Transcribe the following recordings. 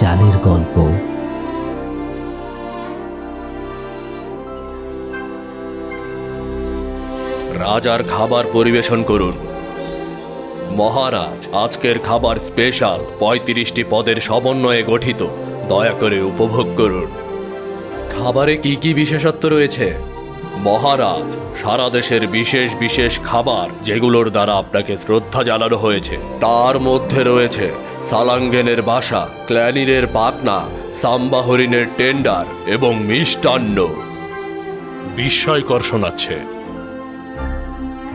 চালের গল্প। রাজার খাবার পরিবেশন করুন। মহারাজ, আজকের খাবার স্পেশাল পঁয়ত্রিশটি পদের সমন্বয়ে গঠিত। দয়া করে উপভোগ করুন। খাবারে কি কি বিশেষত্ব রয়েছে? মহারাজ সারা দেশের বিশেষ বিশেষ খাবার যেগুলোর দ্বারা আপনাকে শ্রদ্ধা জানানো হয়েছে তার মধ্যে রয়েছে সালাঙ্গেনের বাসা ক্ল্যানিরের পাকনা সাম্বা হরিণের টেন্ডার এবং মিষ্টান্ন। বিস্ময়কর শোনাচ্ছে।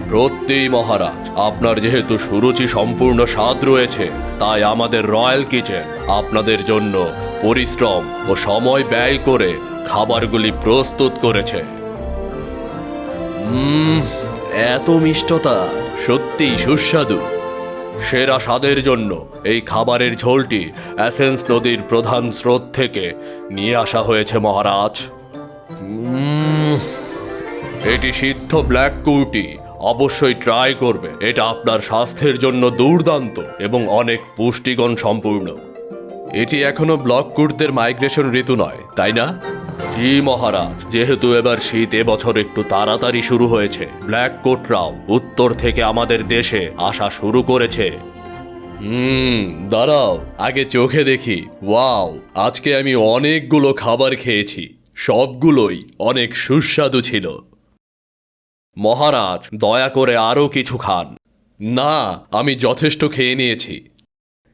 প্রত্যেই মহারাজ আপনার যেহেতু সুরুচি সম্পূর্ণ স্বাদ রয়েছে তাই আমাদের রয়্যাল কিচেন আপনাদের জন্য পরিশ্রম ও সময় ব্যয় করে খাবারগুলি প্রস্তুত করেছে। এত মিষ্টতা। সত্যি সুস্বাদু। সেরা স্বাদের জন্য এই খাবারের ঝোলটি অ্যাসেন্স নদীর প্রধান স্রোত থেকে নিয়ে আসা হয়েছে মহারাজ। এটি সিদ্ধ ব্ল্যাক কুর্টি অবশ্যই ট্রাই করবে। এটা আপনার স্বাস্থ্যের জন্য দুর্দান্ত এবং অনেক পুষ্টিগুণ সম্পূর্ণ। এটি এখনও ব্লক কুর্টদের মাইগ্রেশন ঋতু নয় তাই না? জি, মহারাজ। যেহেতু এবার শীত, এবছর একটু তাড়াতাড়ি শুরু হয়েছে। ব্ল্যাক কোটরাও উত্তর থেকে আমাদের দেশে আসা শুরু করেছে। হুম, দাঁড়াও, আগে চোখে দেখি। ওয়াও, আজকে আমি অনেকগুলো খাবার খেয়েছি। সবগুলোই অনেক সুস্বাদু ছিল। মহারাজ, দয়া করে আরও কিছু খান। না, আমি যথেষ্ট খেয়ে নিয়েছি।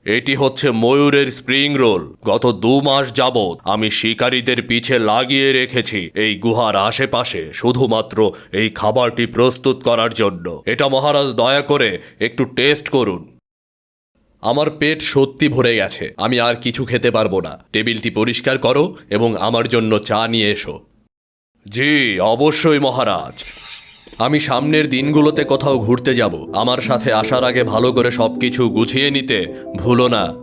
এটি হচ্ছে ময়ূরের স্প্রিং রোল। গত দু মাস যাবৎ আমি শিকারীদের পিছে লাগিয়ে রেখেছি এই গুহার আশেপাশে, শুধুমাত্র এই খাবারটি প্রস্তুত করার জন্য। এটা মহারাজ দয়া করে একটু টেস্ট করুন। আমার পেট সত্যি ভরে গেছে। আমি আর কিছু খেতে পারব না। টেবিলটি পরিষ্কার করো এবং আমার জন্য চা নিয়ে এসো। জি, অবশ্যই মহারাজ। আমি সামনের দিনগুলোতে কোথাও ঘুরতে যাব। আমার সাথে আসার আগে ভালো করে সবকিছু গুছিয়ে নিতে ভুলো না।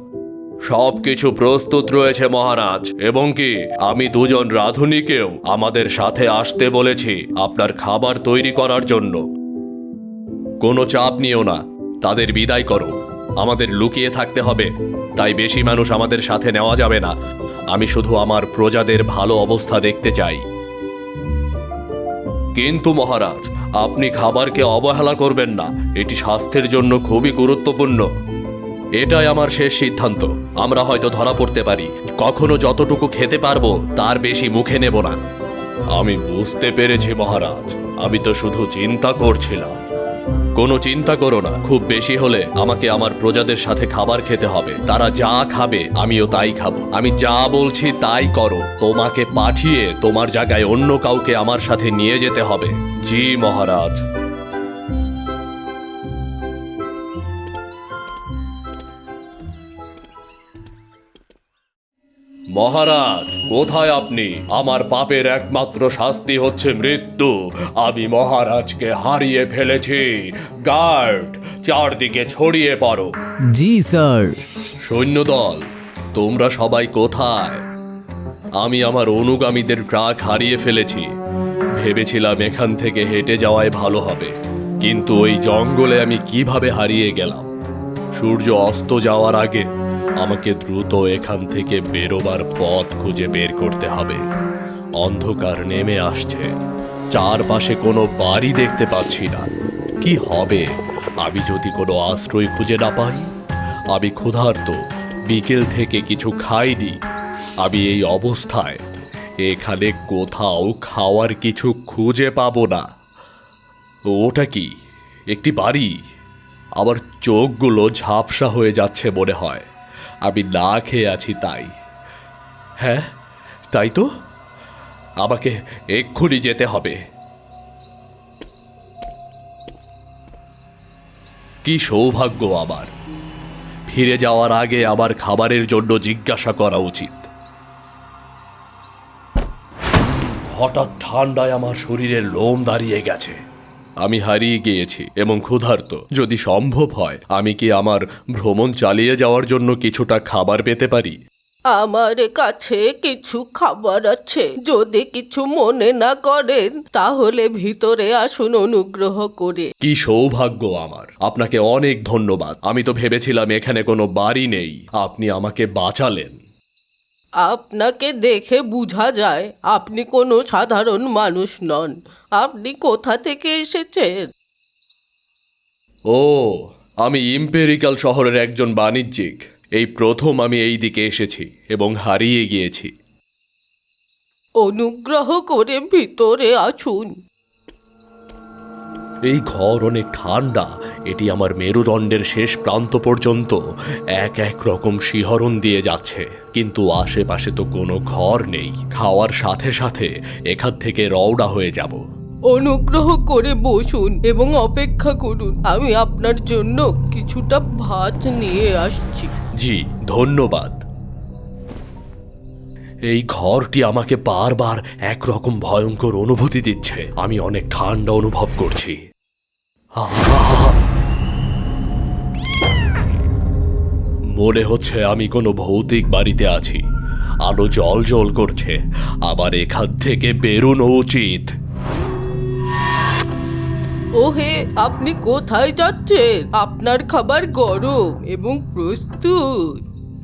সব কিছু প্রস্তুত রয়েছে, মহারাজ। এবং কি, আমি দুজন রাধুনিকেও আমাদের সাথে আসতে বলেছি আপনার খাবার তৈরি করার জন্য। কোনো চাপ নিও না। তাদের বিদায় করো। আমাদের লুকিয়ে থাকতে হবে। তাই বেশি মানুষ আমাদের সাথে নেওয়া যাবে না। আমি শুধু আমার প্রজাদের ভালো অবস্থা দেখতে চাই। কিন্তু মহারাজ, আপনি খাবারকে অবহেলা করবেন না। এটি স্বাস্থ্যের জন্য খুবই গুরুত্বপূর্ণ। এটাই আমার শেষ সিদ্ধান্ত। আমরা হয়তো ধরা পড়তে পারি। কখনো যতটুকু খেতে পারব, তার বেশি মুখে নেব না। আমি বুঝতে পেরেছি মহারাজ। আমি তো শুধু চিন্তা করছিলাম। কোনো চিন্তা করো না। খুব বেশি হলে আমাকে আমার প্রজাদের সাথে খাবার খেতে হবে। তারা যা খাবে, আমিও তাই খাব। আমি যা বলছি তাই করো। তোমাকে পাঠিয়ে তোমার জায়গায় অন্য কাউকে আমার সাথে নিয়ে যেতে হবে। জি মহারাজ। মহারাজ কোথায় আপনি? আমার পাপের একমাত্র শাস্তি হচ্ছে মৃত্যু। আমি মহারাজকে হারিয়ে ফেলেছি। গার্ড চারদিকে ছড়িয়ে পড়ো। জি স্যার। সৈন্যদল তোমরা সবাই কোথায়? আমি আমার অনুগামীদের ট্রাক হারিয়ে ফেলেছি। ভেবেছিলাম এখান থেকে হেঁটে যাওয়াই ভালো হবে। কিন্তু ওই জঙ্গলে আমি কীভাবে হারিয়ে গেলাম? সূর্য অস্ত যাওয়ার আগে আমাকে দ্রুত এখান থেকে বেরোবার পথ খুঁজে বের করতে হবে। অন্ধকার নেমে আসছে। চারপাশে কোনো বাড়ি দেখতে পাচ্ছি না। কি হবে? আমি যদি কোনো আশ্রয় খুঁজে না পাই? আমি ক্ষুধার্ত। বিকেল থেকে কিছু খাইনি। আমি এই অবস্থায়। এখানে কোথাও খাওয়ার কিছু খুঁজে পাবো না। ওটা কি? একটি বাড়ি? আমার চোখগুলো ঝাপসা হয়ে যাচ্ছে মনে হয়। আমি না খেয়ে আছি তাই। হ্যাঁ তাই তো? আমাকে এক্ষুনি যেতে হবে। কি সৌভাগ্য আমার। ফিরে যাওয়ার আগে আমার খাবারের জন্য জিজ্ঞাসা করা উচিত। হঠাৎ ঠান্ডায় আমার শরীরের লোম দাঁড়িয়ে গেছে। আমি হারিয়ে গিয়েছি এবং ক্ষুধার্ত। যদি সম্ভব হয় আমি কি আমার ভ্রমণ চালিয়ে যাওয়ার জন্য কিছুটা খাবার পেতে পারি? আমার কাছে কিছু খাবার আছে। যদি কিছু মনে না করেন তাহলে ভিতরে আসুন অনুগ্রহ করে। কি সৌভাগ্য আমার। আপনাকে অনেক ধন্যবাদ। আমি তো ভেবেছিলাম এখানে কোনো বাড়ি নেই। আপনি আমাকে বাঁচালেন। আপনাকে দেখে বোঝা যায় আপনি কোনো সাধারণ মানুষ নন। আপনি কোথা থেকে এসেছেন? ও আমি ইম্পেরিক্যাল শহরের একজন বাণিজ্যিক। এই প্রথম আমি এই দিকে এসেছি এবং হারিয়ে গিয়েছি। অনুগ্রহ করে ভিতরে আসুন। এই ঘর অনেক ঠান্ডা। এটি আমার মেরুদণ্ডের শেষ প্রান্ত পর্যন্ত এক এক রকম শিহরণ দিয়ে যাচ্ছে। কিন্তু আশেপাশে তো কোনো ঘর নেই। খাওয়ার সাথে সাথে এখান থেকে রওনা হয়ে যাব। অনুগ্রহ করে বসুন এবং অপেক্ষা করুন। আমি আপনার জন্য কিছুটা ভাত নিয়ে আসছি। জি, ধন্যবাদ। এই ঘরটি আমাকে বারবার একরকম ভয়ঙ্কর অনুভূতি দিচ্ছে। আমি অনেক ঠান্ডা অনুভব করছি। মনে হচ্ছে আমি কোনো ভৌতিক বাড়িতে আছি। আলো জল জল করছে। আবার এখান থেকে বেরোনো উচিত। ওহে আপনি কোথায় যাচ্ছেন? আপনার খাবার গরম এবং প্রস্তুত।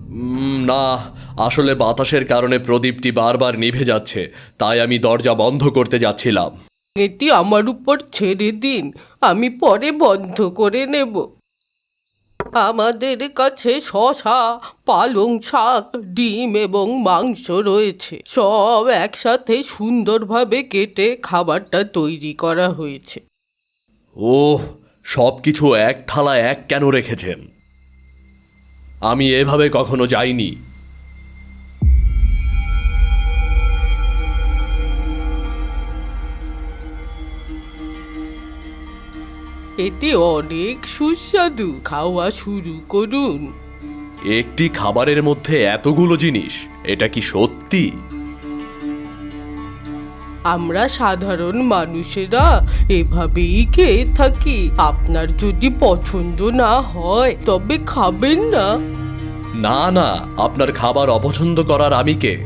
উম, না আসলে বাতাসের কারণে প্রদীপটি বারবার নিভে যাচ্ছে তাই আমি দরজা বন্ধ করতে যাচ্ছিলাম। এটি আমার উপর ছেড়ে দিন আমি পরে বন্ধ করে নেব। আমাদের কাছে শশা পালং শাক ডিম এবং মাংস রয়েছে। সব একসাথে সুন্দরভাবে কেটে খাবারটা তৈরি করা হয়েছে। ওহ সব কিছু এক থালা এক কেন রেখেছেন? আমি এভাবে কখনো যাইনি। এটি অনেক সুস্বাদু। খাওয়া শুরু করুন। একটি খাবারের মধ্যে এতগুলো জিনিস এটা কি সত্যি? আমরা সাধারণ মানুষেরা এভাবেই খেয়ে থাকি। আপনার যদি পছন্দ না হয় তবে খাবেন না। না না আপনার খাবার অপছন্দ করার আমি কে?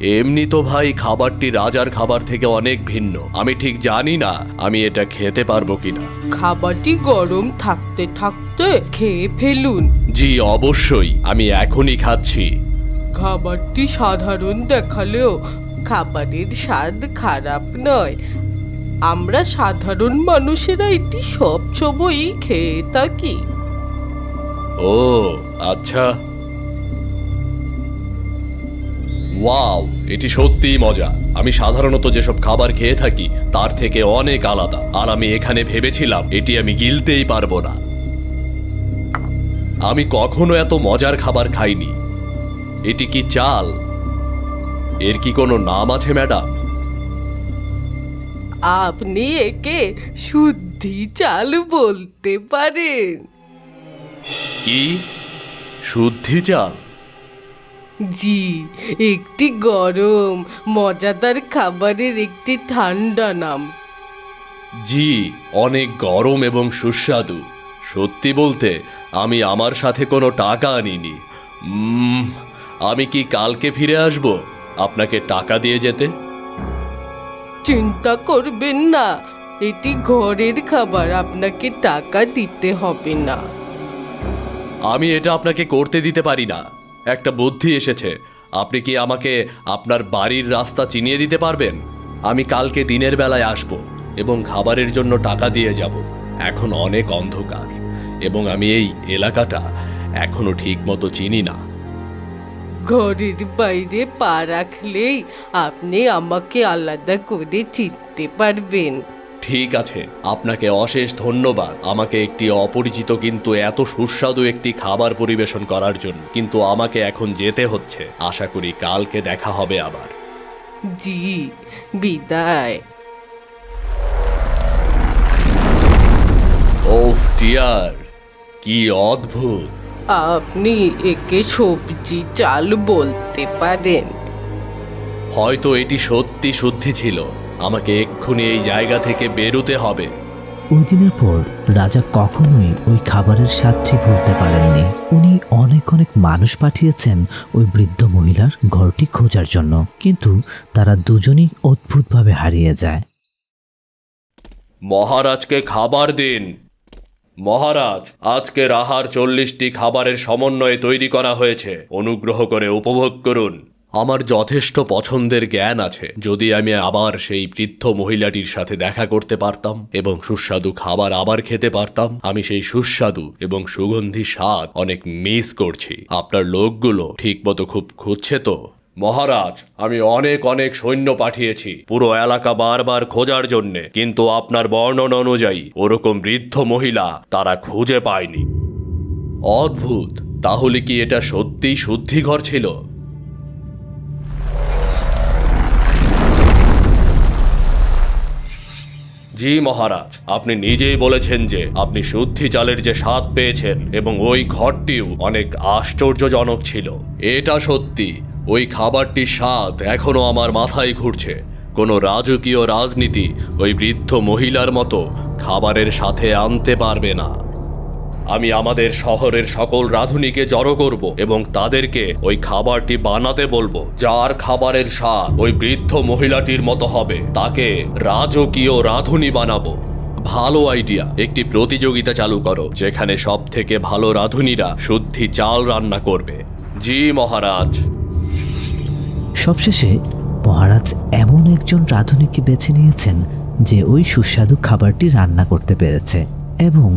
এমনি তো ভাই খাবারটি রাজার খাবার থেকে অনেক ভিন্ন। আমি ঠিক জানি না আমি এটা খেতে পারব কিনা। খাবারটি গরম থাকতে থাকতে খেয়ে ফেলুন। জি অবশ্যই আমি এখনই খাচ্ছি। খাবারটি সাধারণ দেখালেও খাবারের স্বাদ খারাপ নয়। আমরা সাধারণ মানুষেরা এটি সব সময়ই খেয়ে থাকি। ও আচ্ছা। ওয়াও, এটি সত্যিই মজা। আমি সাধারণত যেসব খাবার খেয়ে থাকি, তার থেকে অনেক আলাদা। আর আমি এখানে ভেবেছিলাম, এটি আমি গিলতেই পারব না। আমি কখনো এত মজার খাবার খাইনি। এটি কি চাল? এর কি কোনো নাম আছে ম্যাডাম? আপনি একে শুদ্ধি চাল বলতে পারেন। কি? শুদ্ধি চাল? জি একটি গরম মজাদার খাবারের একটি ঠান্ডা নাম। জি অনেক গরম এবং সুস্বাদু। সত্যি বলতে আমি আমার সাথে কোনো টাকা আনিনি। আমি কি কালকে ফিরে আসব? আপনাকে টাকা দিয়ে যেতে? চিন্তা করবেন না। এটি ঘরের খাবার আপনাকে টাকা দিতে হবে না। আমি এটা আপনাকে করতে দিতে পারি না। একটা বুদ্ধি এসেছে। আপনি কি আমাকে আপনার বাড়ির রাস্তা চিনিয়ে দিতে পারবেন? আমি কালকে দিনের বেলায় আসব এবং খাবারের জন্য টাকা দিয়ে যাব। এখন অনেক অন্ধকার এবং আমি এই এলাকাটা এখনও ঠিক মতো চিনি না। ঘরের বাইরে পা রাখলেই আপনি আমাকে আলাদা করে চিনতে পারবেন। ঠিক আছে আপনাকে অশেষ ধন্যবাদ। আমাকে একটি অপরিচিত কিন্তু এত সুস্বাদু একটি খাবার পরিবেশন করার জন্য কিন্তু আমাকে এখন যেতে হচ্ছে। আশা করি কালকে দেখা হবে আবার। জি বিদায়। ওফ টিয়ার কি অদ্ভুত। আপনি একে সবজি চাল বলতে পারেন। হয়তো এটি সত্যি শুদ্ধি ছিল। আমাকে এক্ষুনি এই জায়গা থেকে বেরোতে হবে। ওই দিনের পর রাজা কখনোই ওই খাবারের স্বাদটি ভুলতে পারেননি। উনি অনেক অনেক মানুষ পাঠিয়েছেন ওই বৃদ্ধ মহিলার ঘরটি খোঁজার জন্য। কিন্তু তারা দুজনেই অদ্ভুতভাবে হারিয়ে যায়। মহারাজকে খাবার দিন। মহারাজ, আজকে রাহার চল্লিশটি খাবারের সমন্বয়ে তৈরি করা হয়েছে। অনুগ্রহ করে উপভোগ করুন। আমার যথেষ্ট পছন্দের জ্ঞান আছে। যদি আমি আবার সেই বৃদ্ধ মহিলাটির সাথে দেখা করতে পারতাম এবং সুস্বাদু খাবার আবার খেতে পারতাম, আমি সেই সুস্বাদু এবং সুগন্ধি স্বাদ অনেক মিস করছি। আপনার লোকগুলো ঠিকমতো খুব খুঁজছে তো? মহারাজ, আমি অনেক অনেক সৈন্য পাঠিয়েছি। পুরো এলাকা বারবার খোঁজার জন্যে, কিন্তু আপনার বর্ণনা অনুযায়ী ওরকম বৃদ্ধ মহিলা তারা খুঁজে পায়নি। অদ্ভুত! তাহলে কি এটা সত্যিই শুদ্ধিঘর ছিল? জি মহারাজ, আপনি নিজেই বলেছেন যে আপনি শুদ্ধি চালের যে স্বাদ পেয়েছেন এবং ওই ঘরটিও অনেক আশ্চর্যজনক ছিল। এটা সত্যি ওই খাবারটির স্বাদ এখনও আমার মাথায় ঘুরছে। কোনো রাজকীয় রাজনীতি ওই বৃদ্ধ মহিলার মতো খাবারের সাথে আনতে পারবে না। আমি আমাদের শহরের সকল রাঁধুনিকে জড়ো করব এবং তাদেরকে ওই খাবারটি বানাতে বলব, যার খাবারের স্বাদ ওই বৃদ্ধ মহিলাটির মতো হবে। তাকে রাজকীয় রাঁধুনি বানাবো। ভালো আইডিয়া। একটি প্রতিযোগিতা চালু করো, যেখানে সব থেকে ভালো রাঁধুনিরা শুদ্ধি চাল রান্না করবে। জি মহারাজ। সবশেষে মহারাজ এমন একজন রাঁধুনিকে বেছে নিয়েছেন যে ওই সুস্বাদু খাবারটি রান্না করতে পেরেছে এবং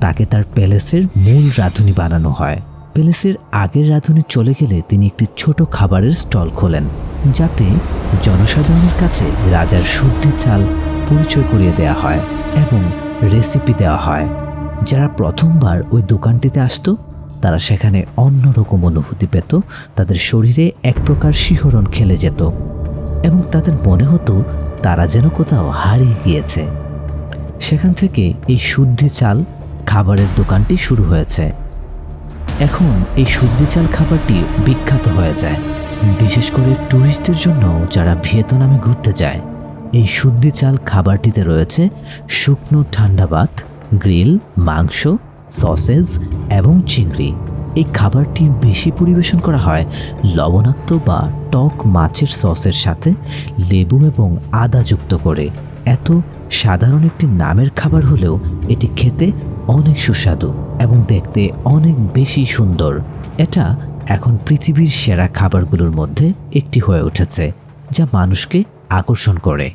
তাকে তার প্যালেসের মূল রাঁধুনি বানানো হয়। প্যালেসের আগের রাঁধুনি চলে গেলে তিনি একটি ছোট খাবারের স্টল খোলেন, যাতে জনসাধারণের কাছে রাজার শুদ্ধি চাল পরিচয় করিয়ে দেওয়া হয় এবং রেসিপি দেওয়া হয়। যারা প্রথমবার ওই দোকানটিতে আসতো তারা সেখানে অন্যরকম অনুভূতি পেত, তাদের শরীরে এক প্রকার শিহরণ খেলে যেত এবং তাদের মনে হতো তারা যেন কোথাও হারিয়ে গিয়েছে। সেখান থেকে এই শুদ্ধি চাল খাবারের দোকানটি শুরু হয়েছে। এখন এই শুদ্ধি চাল খাবারটি বিখ্যাত হয়ে যায়। বিশেষ করে ট্যুরিস্টদের জন্য যারা ভিয়েতনামে ঘুরতে যায়, এই শুদ্ধি চাল খাবারটিতে রয়েছে শুকনো ঠান্ডা ভাত, গ্রিল, মাংস সসেজ এবং চিংড়ি। এই খাবারটি বেশি পরিবেশন করা হয় লবণাক্ত বা টক মাছের সসের সাথে লেবু এবং আদা যুক্ত করে। এত সাধারণ একটি নামের খাবার হলেও এটি খেতে অনেক সুস্বাদু এবং দেখতে অনেক বেশি সুন্দর। এটা এখন পৃথিবীর সেরা খাবারগুলোর মধ্যে একটি হয়ে উঠেছে, যা মানুষকে আকর্ষণ করে।